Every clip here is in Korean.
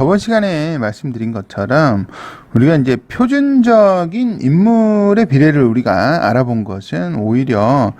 저번 시간에 말씀드린 것처럼 우리가 이제 표준적인 인물의 비례를 우리가 알아본 것은 오히려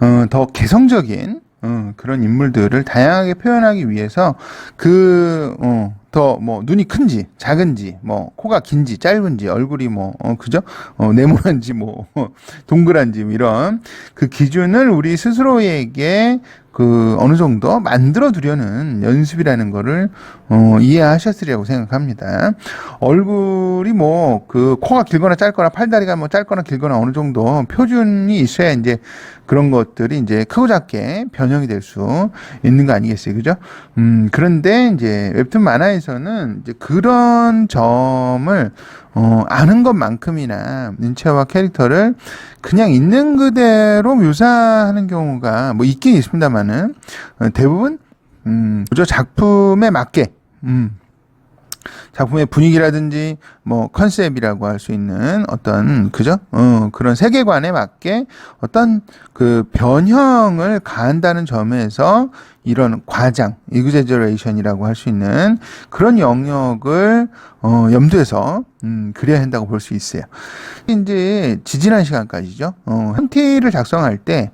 어, 더 개성적인 어, 그런 인물들을 다양하게 표현하기 위해서 그, 어, 더, 뭐, 눈이 큰지, 작은지, 뭐, 코가 긴지, 짧은지, 얼굴이 뭐, 어, 그죠? 어, 네모난지, 뭐, 동그란지, 뭐 이런 그 기준을 우리 스스로에게 그 어느 정도 만들어 두려는 연습이라는 거를 어, 이해하셨으리라고 생각합니다. 얼굴이 뭐 그 코가 길거나 짧거나 팔다리가 뭐 짧거나 길거나 어느 정도 표준이 있어야 이제 그런 것들이 이제 크고 작게 변형이 될 수 있는 거 아니겠어요, 그죠? 음 그런데 이제 웹툰 만화에 서는 이제 그런 점을 어, 아는 것만큼이나 인체와 캐릭터를 그냥 있는 그대로 묘사하는 경우가 뭐 있긴 있습니다만은 어, 대부분 음, 그저 작품에 맞게 음, 작품의 분위기라든지 뭐 컨셉이라고 할 수 있는 어떤 그죠? 어, 그런 세계관에 맞게 어떤 그 변형을 가한다는 점에서 이런 과장, 이그제저레이션이라고 할 수 있는 그런 영역을 어, 염두에서 음, 그려야 한다고 볼 수 있어요. 이제 지지난 시간까지죠. 어, 한티를 작성할 때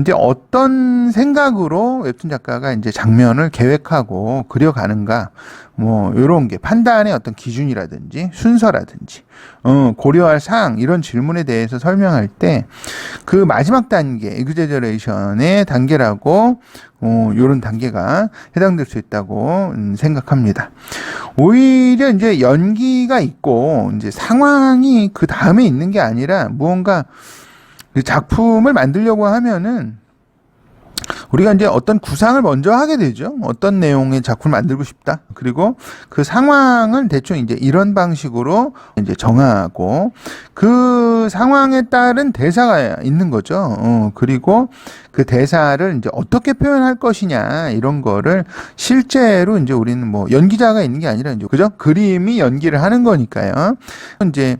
이제 어떤 생각으로 웹툰 작가가 이제 장면을 계획하고 그려가는가, 뭐, 요런 게 판단의 어떤 기준이라든지 순서라든지, 어, 고려할 사항, 이런 질문에 대해서 설명할 때 그 마지막 단계, 에그제저레이션의 단계라고, 어, 요런 단계가 해당될 수 있다고 음, 생각합니다. 오히려 이제 연기가 있고, 이제 상황이 그 다음에 있는 게 아니라 무언가 그 작품을 만들려고 하면은 우리가 이제 어떤 구상을 먼저 하게 되죠. 어떤 내용의 작품을 만들고 싶다. 그리고 그 상황을 대충 이제 이런 방식으로 이제 정하고 그 상황에 따른 대사가 있는 거죠. 어, 그리고 그 대사를 이제 어떻게 표현할 것이냐 이런 거를 실제로 이제 우리는 뭐 연기자가 있는 게 아니라 이제 그죠? 그림이 연기를 하는 거니까요. 이제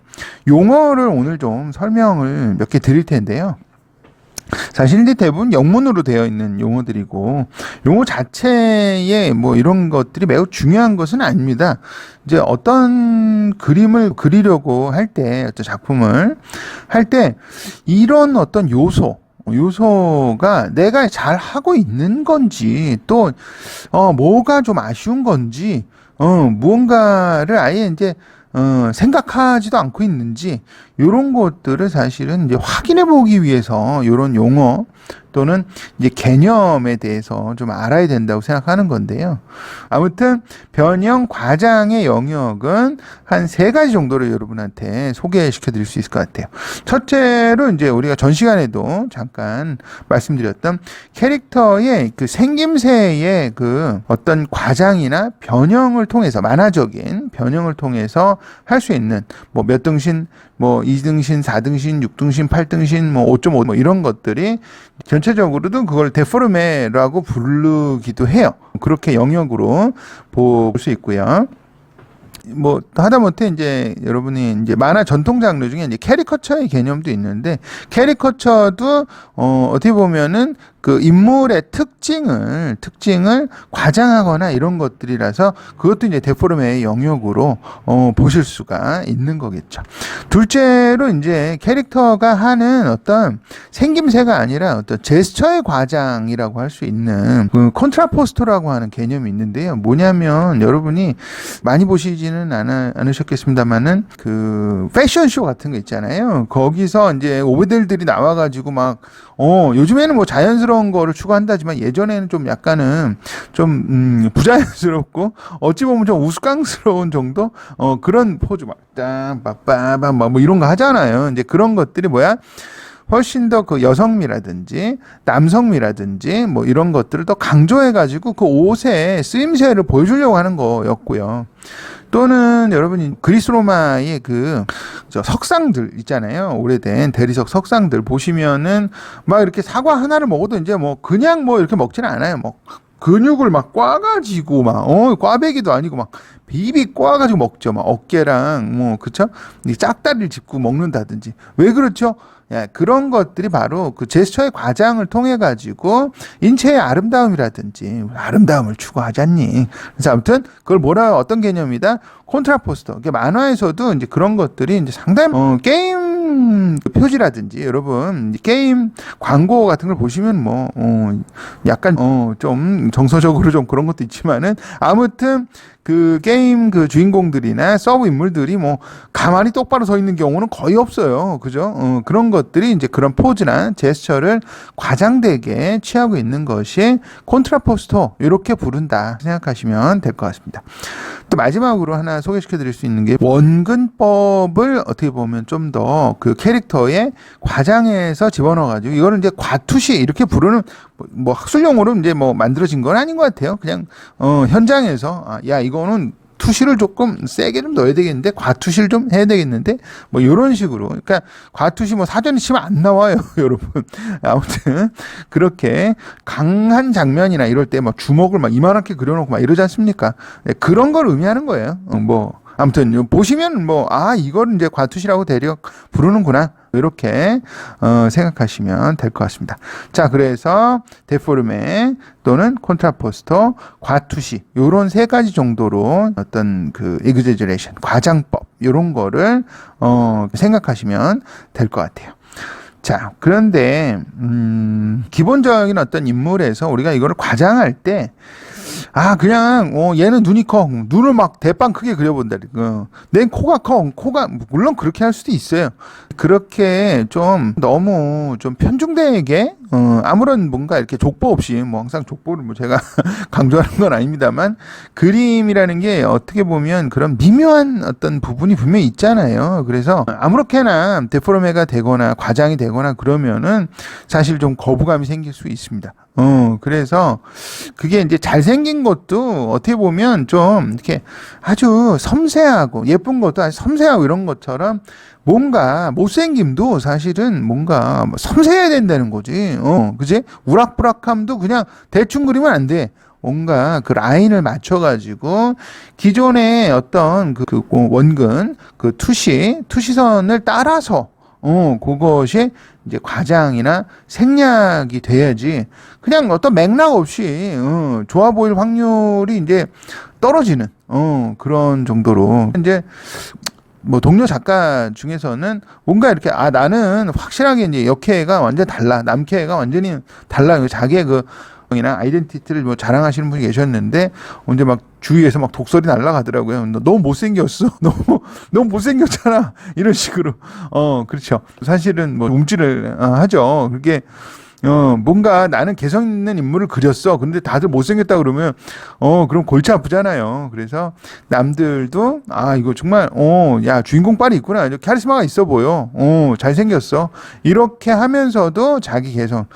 용어를 오늘 좀 설명을 몇 개 드릴 텐데요. 사실 대부분 영문으로 되어 있는 용어들이고 용어 자체에 뭐 이런 것들이 매우 중요한 것은 아닙니다. 이제 어떤 그림을 그리려고 할 때 어떤 작품을 할 때 이런 어떤 요소 요소가 내가 잘 하고 있는 건지 또 어, 뭐가 좀 아쉬운 건지 어, 무언가를 아예 이제 어, 생각하지도 않고 있는지 요런 것들을 사실은 이제 확인해 보기 위해서 요런 용어 또는 이제 개념에 대해서 좀 알아야 된다고 생각하는 건데요. 아무튼 변형 과장의 영역은 한 세 가지 정도를 여러분한테 소개시켜 드릴 수 있을 것 같아요. 첫째로 이제 우리가 전 시간에도 잠깐 말씀드렸던 캐릭터의 그 생김새의 그 어떤 과장이나 변형을 통해서 만화적인 변형을 통해서 할 수 있는 뭐 몇 등신 뭐 2등신, 4등신, 6등신, 8등신, 뭐 5.5, 뭐 이런 것들이 전체적으로도 그걸 데포르메라고 부르기도 해요. 그렇게 영역으로 볼 수 있고요. 뭐 하다못해 이제 여러분이 이제 만화 전통 장르 중에 이제 캐리커처의 개념도 있는데 캐리커처도 어 어떻게 보면은 그 인물의 특징을 특징을 과장하거나 이런 것들이라서 그것도 이제 데포르메의 영역으로 어 보실 수가 있는 거겠죠. 둘째로 이제 캐릭터가 하는 어떤 생김새가 아니라 어떤 제스처의 과장이라고 할 수 있는 그 콘트라포스토라고 하는 개념이 있는데요. 뭐냐면 여러분이 많이 보시지는 않아, 않으셨겠습니다만은 그 패션쇼 같은 거 있잖아요. 거기서 이제 오베델들이 나와가지고 막 어, 요즘에는 뭐 자연스러운 거를 추구한다지만 예전에는 좀 약간은 좀, 음, 부자연스럽고 어찌 보면 좀 우스꽝스러운 정도? 어, 그런 포즈 막, 딱, 빠빠밤, 뭐 이런 거 하잖아요. 이제 그런 것들이 뭐야? 훨씬 더 그 여성미라든지 남성미라든지 뭐 이런 것들을 더 강조해가지고 그 옷의 쓰임새를 보여주려고 하는 거였고요. 또는 여러분이 그리스 로마의 그저 석상들 있잖아요. 오래된 대리석 석상들 보시면은 막 이렇게 사과 하나를 먹어도 이제 뭐 그냥 뭐 이렇게 먹지는 않아요. 뭐 근육을 막 꽈가지고 막, 어, 꽈배기도 아니고 막 비비 꽈가지고 먹죠. 막 어깨랑 뭐, 그쵸? 이 짝다리를 짚고 먹는다든지. 왜 그렇죠? 예, 그런 것들이 바로 그 제스처의 과장을 통해 가지고 인체의 아름다움이라든지 아름다움을 추구하잖니. 그래서 아무튼 그걸 뭐라 어떤 개념이다? 콘트라포스터. 이게 만화에서도 이제 그런 것들이 이제 상당히 어, 게임 표지라든지 여러분 게임 광고 같은 걸 보시면 뭐 어, 약간 어, 좀 정서적으로 좀 그런 것도 있지만은 아무튼 그 게임 그 주인공들이나 서브 인물들이 뭐 가만히 똑바로 서 있는 경우는 거의 없어요. 그죠? 어, 그런 것들이 이제 그런 포즈나 제스처를 과장되게 취하고 있는 것이 콘트라포스토 이렇게 부른다 생각하시면 될 것 같습니다. 또 마지막으로 하나 소개시켜 드릴 수 있는 게 원근법을 어떻게 보면 좀 더 그 캐릭터의 과장해서 집어넣어 가지고 이거를 이제 과투시 이렇게 부르는 뭐, 뭐 학술 용어로 이제 뭐 만들어진 건 아닌 것 같아요. 그냥 어 현장에서 아, 야 이거는 투시를 조금 세게 좀 넣어야 되겠는데 과투시를 좀 해야 되겠는데 뭐 이런 식으로. 그러니까 과투시 뭐 사전에 치면 안 나와요 여러분. 아무튼 그렇게 강한 장면이나 이럴 때 막 주먹을 막 이만하게 그려놓고 막 이러지 않습니까? 네, 그런 걸 의미하는 거예요. 어, 뭐 아무튼 보시면 뭐 아 이걸 이제 과투시라고 대략 부르는구나 이렇게 어, 생각하시면 될 것 같습니다. 자 그래서 데포르메 또는 콘트라포스터, 과투시 요런 세 가지 정도로 어떤 그 에그제저레이션 과장법 요런 거를 어, 생각하시면 될 것 같아요. 자, 그런데, 음, 기본적인 어떤 인물에서 우리가 이거를 과장할 때, 아, 그냥, 어, 얘는 눈이 커. 눈을 막 대빵 크게 그려본다. 어, 내 코가 커. 코가, 물론 그렇게 할 수도 있어요. 그렇게 좀 너무 좀 편중되게, 어, 아무런 뭔가 이렇게 족보 없이, 뭐 항상 족보를 뭐 제가 강조하는 건 아닙니다만, 그림이라는 게 어떻게 보면 그런 미묘한 어떤 부분이 분명히 있잖아요. 그래서 아무렇게나 데포르메가 되거나 과장이 되거나 그러면은 사실 좀 거부감이 생길 수 있습니다. 어, 그래서 그게 이제 잘생긴 것도 어떻게 보면 좀 이렇게 아주 섬세하고 예쁜 것도 아주 섬세하고 이런 것처럼 뭔가 못생김도 사실은 뭔가 뭐 섬세해야 된다는 거지. 어, 그지? 우락부락함도 그냥 대충 그리면 안 돼. 뭔가 그 라인을 맞춰가지고 기존의 어떤 그, 그 원근 그 투시 투시선을 따라서 어 그것이 이제 과장이나 생략이 돼야지 그냥 어떤 맥락 없이 어, 좋아 보일 확률이 이제 떨어지는 어 그런 정도로. 이제 뭐 동료 작가 중에서는 뭔가 이렇게 아 나는 확실하게 이제 역해가 완전 달라 남캐가 완전히 달라 자기의 그 이나 아이덴티티를 뭐 자랑하시는 분이 계셨는데 언제 막 주위에서 막 독설이 날라가더라고요. 너 너무 못생겼어. 너무 너무 못생겼잖아. 이런 식으로. 어, 그렇죠. 사실은 뭐 움찔을 어, 하죠. 그게 어, 뭔가 나는 개성 있는 인물을 그렸어. 근데 다들 못생겼다 그러면, 어, 그럼 골치 아프잖아요. 그래서 남들도, 아, 이거 정말, 어, 야, 주인공 빨이 있구나. 카리스마가 있어 보여. 어, 잘생겼어. 이렇게 하면서도 자기 개성.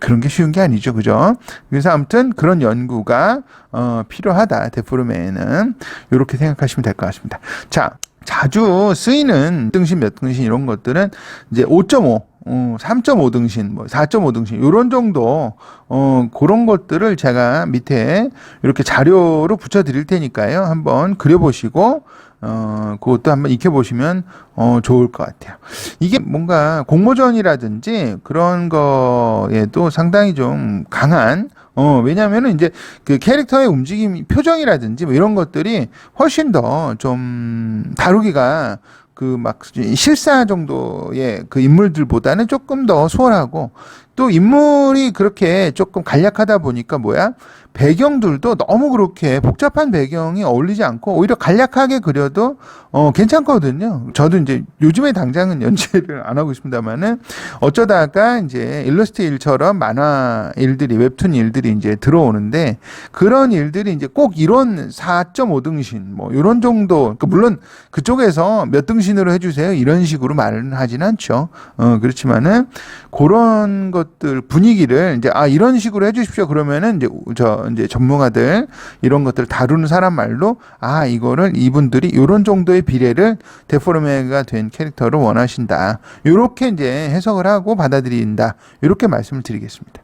그런 게 쉬운 게 아니죠. 그죠? 그래서 아무튼 그런 연구가, 어, 필요하다. 데포르메는. 이렇게 생각하시면 될 것 같습니다. 자, 자주 쓰이는 등신 몇 등신 이런 것들은 이제 5.5 어, 3.5등신, 뭐 4.5등신 요런 정도 어 그런 것들을 제가 밑에 이렇게 자료로 붙여 드릴 테니까요. 한번 그려 보시고 어, 그것도 한번 익혀보시면, 어, 좋을 것 같아요. 이게 뭔가 공모전이라든지 그런 거에도 상당히 좀 강한, 어, 왜냐면은 이제 그 캐릭터의 움직임, 표정이라든지 뭐 이런 것들이 훨씬 더 좀 다루기가 그막 실사 정도의 그 인물들보다는 조금 더 수월하고 또 인물이 그렇게 조금 간략하다 보니까 뭐야 배경들도 너무 그렇게 복잡한 배경이 어울리지 않고 오히려 간략하게 그려도 어 괜찮거든요. 저도 이제 요즘에 당장은 연재를 안 하고 있습니다만은 어쩌다가 이제 일러스트 일처럼 만화 일들이 웹툰 일들이 이제 들어오는데 그런 일들이 이제 꼭 이런 4.5등신 뭐 이런 정도 그러니까 물론 그쪽에서 몇 등신으로 해주세요 이런 식으로 말은 하진 않죠. 어 그렇지만은 그런 것 것들 분위기를 이제 아 이런 식으로 해주십시오. 그러면은 이제 저 이제 전문가들 이런 것들 다루는 사람 말로 아 이거를 이분들이 요런 정도의 비례를 데포르메가 된 캐릭터를 원하신다. 요렇게 이제 해석을 하고 받아들인다. 요렇게 말씀을 드리겠습니다.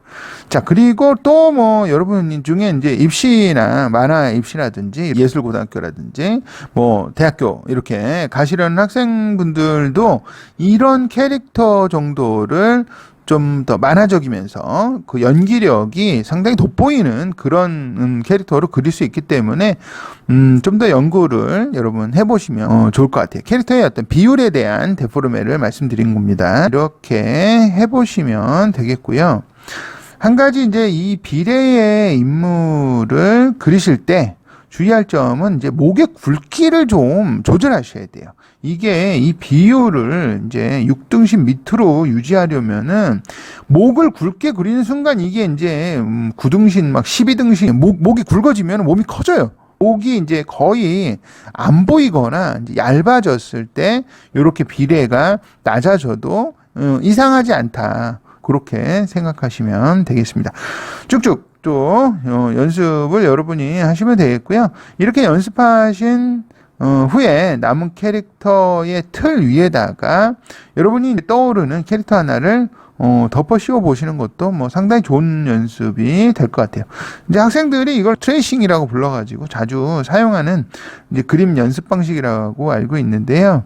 자 그리고 또 뭐 여러분 중에 이제 입시나 만화 입시라든지 예술고등학교라든지 뭐 대학교 이렇게 가시려는 학생분들도 이런 캐릭터 정도를 좀 더 만화적이면서 그 연기력이 상당히 돋보이는 그런 음, 캐릭터로 그릴 수 있기 때문에 음, 좀 더 연구를 여러분 해보시면 어, 좋을 것 같아요. 캐릭터의 어떤 비율에 대한 데포르메를 말씀드린 겁니다. 이렇게 해보시면 되겠고요. 한 가지 이제 이 비례의 인물을 그리실 때 주의할 점은 이제 목의 굵기를 좀 조절하셔야 돼요. 이게 이 비율을 이제 6등신 밑으로 유지하려면은 목을 굵게 그리는 순간 이게 이제 음 9등신 막 12등신 목, 목이 굵어지면 몸이 커져요. 목이 이제 거의 안 보이거나 얇아졌을 때 이렇게 비례가 낮아져도 어, 이상하지 않다. 그렇게 생각하시면 되겠습니다. 쭉쭉 또 어, 연습을 여러분이 하시면 되겠고요. 이렇게 연습하신 어, 후에 남은 캐릭터의 틀 위에다가 여러분이 떠오르는 캐릭터 하나를 어, 덮어 씌워 보시는 것도 뭐 상당히 좋은 연습이 될 것 같아요. 이제 학생들이 이걸 트레이싱이라고 불러가지고 자주 사용하는 이제 그림 연습 방식이라고 알고 있는데요.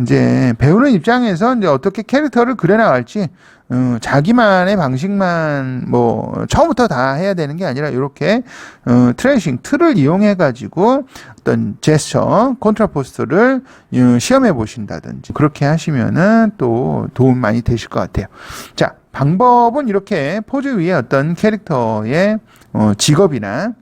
이제 배우는 입장에서 이제 어떻게 캐릭터를 그려나갈지 어, 자기만의 방식만 뭐 처음부터 다 해야 되는 게 아니라 이렇게 어, 트레이싱 틀을 이용해 가지고 어떤 제스처 컨트라포스트를 어, 시험해 보신다든지 그렇게 하시면은 또 도움 많이 되실 것 같아요. 자 방법은 이렇게 포즈 위에 어떤 캐릭터의 어, 직업이나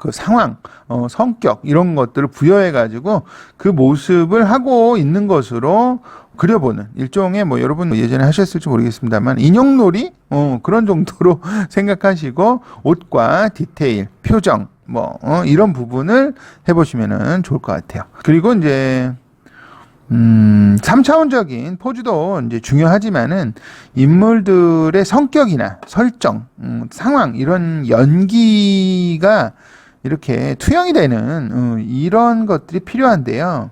그 상황, 어, 성격 이런 것들을 부여해 가지고 그 모습을 하고 있는 것으로 그려보는 일종의 뭐 여러분 예전에 하셨을지 모르겠습니다만 인형놀이 어, 그런 정도로 생각하시고 옷과 디테일, 표정 뭐 어, 이런 부분을 해보시면은 좋을 것 같아요. 그리고 이제 음, 3차원적인 포즈도 이제 중요하지만은 인물들의 성격이나 설정, 음, 상황 이런 연기가 이렇게 투영이 되는 어, 이런 것들이 필요한데요.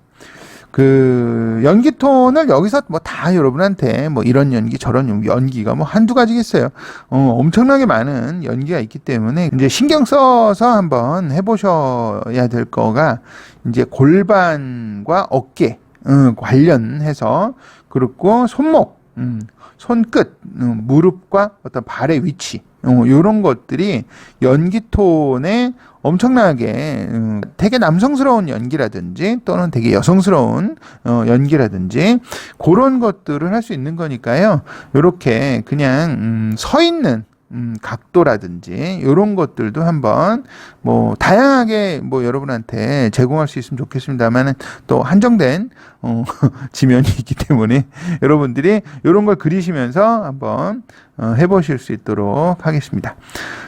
그 연기 톤을 여기서 뭐 다 여러분한테 뭐 이런 연기 저런 연기 연기가 뭐 한두 가지겠어요. 어, 엄청나게 많은 연기가 있기 때문에 이제 신경 써서 한번 해보셔야 될 거가 이제 골반과 어깨 음, 관련해서 그리고 손목, 음, 손끝, 음, 무릎과 어떤 발의 위치 어, 이런 것들이 연기 톤에 엄청나게 음, 되게 남성스러운 연기라든지 또는 되게 여성스러운 어, 연기라든지 그런 것들을 할 수 있는 거니까요. 이렇게 그냥 음, 서 있는 음, 각도라든지 이런 것들도 한번 뭐 다양하게 뭐 여러분한테 제공할 수 있으면 좋겠습니다만은 또 한정된 어, 지면이 있기 때문에 여러분들이 이런 걸 그리시면서 한번 어, 해보실 수 있도록 하겠습니다.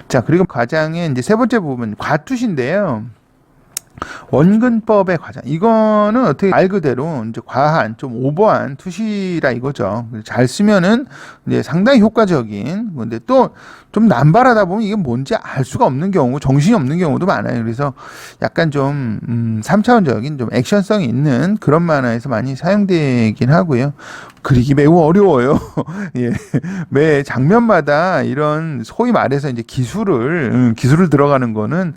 자 그리고 과장의 이제 세 번째 부분 과투시인데요. 원근법의 과장. 이거는 어떻게 말 그대로 이제 과한, 좀 오버한 투시라 이거죠. 잘 쓰면은 이제 상당히 효과적인 건데 또 좀 남발하다 보면 이게 뭔지 알 수가 없는 경우, 정신이 없는 경우도 많아요. 그래서 약간 좀, 음, 3차원적인 좀 액션성이 있는 그런 만화에서 많이 사용되긴 하고요. 그리기 매우 어려워요. 예. 매 장면마다 이런 소위 말해서 이제 기술을, 음, 기술을 들어가는 거는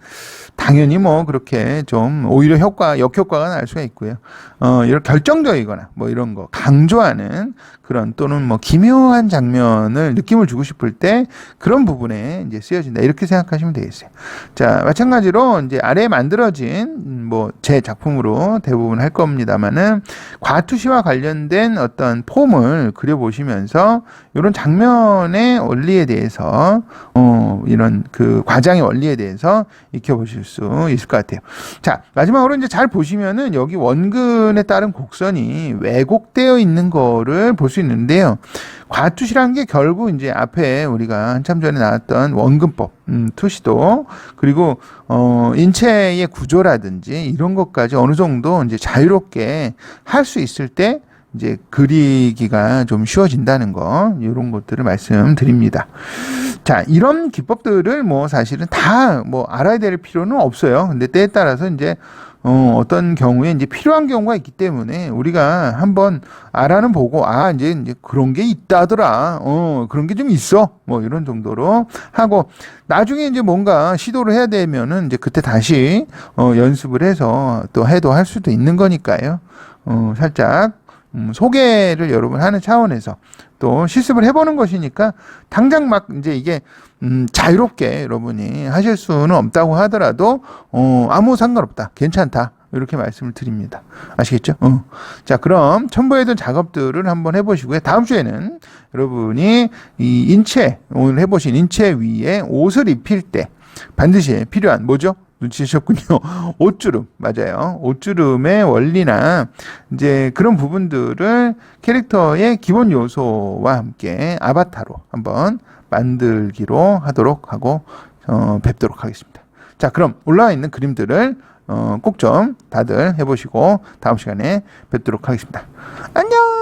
당연히 뭐 그렇게 좀 오히려 효과, 역효과가 날 수가 있고요. 어, 이런 결정적이거나 뭐 이런 거 강조하는 그런 또는 뭐 기묘한 장면을 느낌을 주고 싶을 때 그런 부분에 이제 쓰여진다. 이렇게 생각하시면 되겠어요. 자, 마찬가지로 이제 아래에 만들어진 뭐 제 작품으로 대부분 할 겁니다만은 과투시와 관련된 어떤 폼을 그려보시면서 이런 장면의 원리에 대해서 어, 이런 그 과장의 원리에 대해서 익혀보실 수 있을 것 같아요. 자, 마지막으로 이제 잘 보시면은 여기 원근에 따른 곡선이 왜곡되어 있는 거를 볼 수 데요. 과투시라는 게 결국 이제 앞에 우리가 한참 전에 나왔던 원근법, 음, 투시도 그리고 어, 인체의 구조라든지 이런 것까지 어느 정도 이제 자유롭게 할 수 있을 때 이제 그리기가 좀 쉬워진다는 거 이런 것들을 말씀드립니다. 자 이런 기법들을 뭐 사실은 다 뭐 알아야 될 필요는 없어요. 근데 때에 따라서 이제 어, 어떤 경우에 이제 필요한 경우가 있기 때문에 우리가 한번 알아는 보고 아 이제 이제 그런 게 있다더라. 어 그런 게 좀 있어. 뭐 이런 정도로 하고 나중에 이제 뭔가 시도를 해야 되면은 이제 그때 다시 어 연습을 해서 또 해도 할 수도 있는 거니까요. 어 살짝 음, 소개를 여러분 하는 차원에서 또 실습을 해보는 것이니까 당장 막 이제 이게 음, 자유롭게 여러분이 하실 수는 없다고 하더라도 어, 아무 상관없다, 괜찮다 이렇게 말씀을 드립니다. 아시겠죠? 어. 자, 그럼 첨부해둔 작업들을 한번 해보시고요. 다음 주에는 여러분이 이 인체 오늘 해보신 인체 위에 옷을 입힐 때 반드시 필요한 뭐죠? 눈치채셨군요. 옷주름 맞아요. 옷주름의 원리나 이제 그런 부분들을 캐릭터의 기본 요소와 함께 아바타로 한번 만들기로 하도록 하고 어, 뵙도록 하겠습니다. 자, 그럼 올라와 있는 그림들을 어, 꼭 좀 다들 해보시고 다음 시간에 뵙도록 하겠습니다. 안녕.